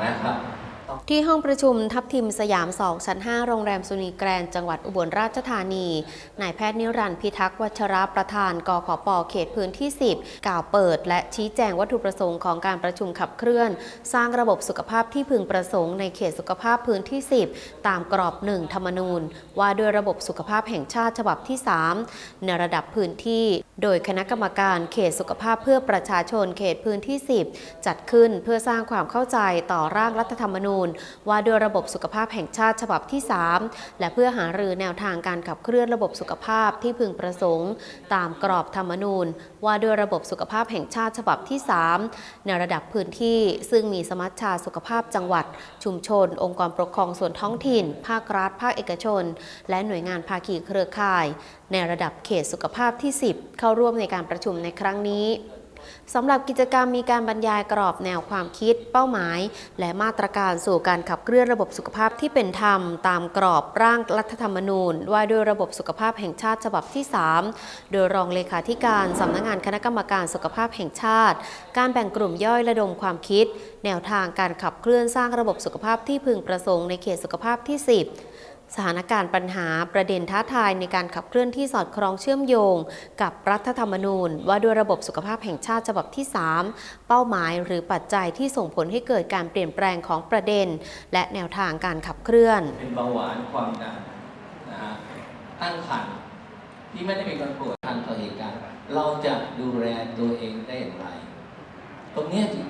ไหมครับ ที่ห้องประชุมทับทิมสยาม 2 ชั้น 5 โรงแรมสุนีแกรนด์จังหวัดอุบลราชธานี นายแพทย์นิรันดร์พิทักษ์วัชระประธานกขปเขตพื้นที่ 10 กล่าวเปิด และชี้แจงวัตถุประสงค์ของการประชุมขับเคลื่อน สร้างระบบสุขภาพที่พึงประสงค์ในเขตสุขภาพพื้นที่ 10 ตามกรอบ 1 ธรรมนูญ ว่าด้วยระบบสุขภาพแห่งชาติฉบับที่ 3 ในระดับพื้นที่ โดยคณะกรรมการเขตสุขภาพเพื่อประชาชนเขตพื้นที่ 10 จัดขึ้นเพื่อสร้างความเข้าใจต่อร่างรัฐธรรมนูญว่าด้วยระบบสุขภาพแห่งชาติฉบับที่ 3 และเพื่อหารือแนวทางการขับเคลื่อนระบบสุขภาพที่พึงประสงค์ ตามกรอบธรรมนูญ ว่าด้วยระบบสุขภาพแห่งชาติฉบับที่ 3 ในระดับพื้นที่ซึ่งมีสมัชชาสุขภาพจังหวัด ชุมชน องค์กรปกครองส่วนท้องถิ่น ภาครัฐ ภาคเอกชน และหน่วยงานภาคีเครือข่าย ในระดับเขตสุขภาพที่ 10 เข้าร่วมในการประชุมในครั้งนี้ สำหรับกิจกรรมมีการบรรยายกรอบแนวความคิด เป้าหมาย และมาตรการสู่การขับเคลื่อนระบบสุขภาพที่เป็นธรรม ตามกรอบร่างรัฐธรรมนูญ ว่าด้วยระบบสุขภาพแห่งชาติฉบับที่ 3 โดยรองเลขาธิการสำนักงานคณะกรรมการสุขภาพแห่งชาติ การแบ่งกลุ่มย่อยระดมความคิด แนวทางการขับเคลื่อนสร้างระบบสุขภาพที่พึงประสงค์ในเขตสุขภาพที่ 10 สถานการณ์ปัญหาประเด็นท้าทายในการขับเคลื่อนที่สอดคล้องเชื่อมโยง กับรัฐธรรมนูญ ว่าด้วยระบบสุขภาพแห่งชาติฉบับที่ 3 เป้าหมายหรือปัจจัยที่ส่งผลให้เกิดการเปลี่ยนแปลงของประเด็น และแนวทางการขับเคลื่อน เป็นเบาหวานความดันนะฮะตั้งครรภ์ที่ไม่ได้เป็นคนป่วยทันต่อเหตุการณ์เราจะดูแลตัวเองได้อย่างไร ตรงนี้จึงเป็น